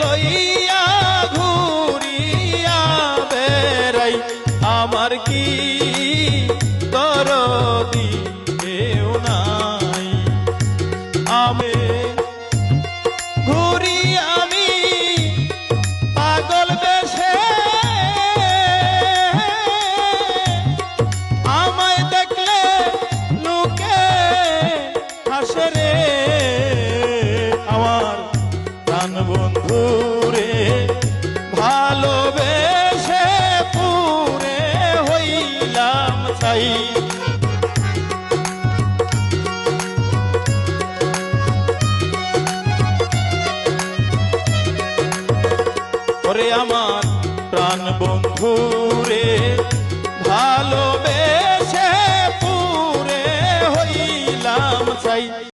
লইয়া ঘুরিয়া বেড়াই। আমার কি দরদি কেউ নাই? আমি ঘুরি আমি পাগল বেশে। আমায় দেখলে লোকে হাসরে প্রাণ বন্ধু রে ভালোবেসে পুরে হইলাম চাই। ওরে আমার প্রাণ বন্ধু রে, ভালোবেসে পুরে হইলাম চাই।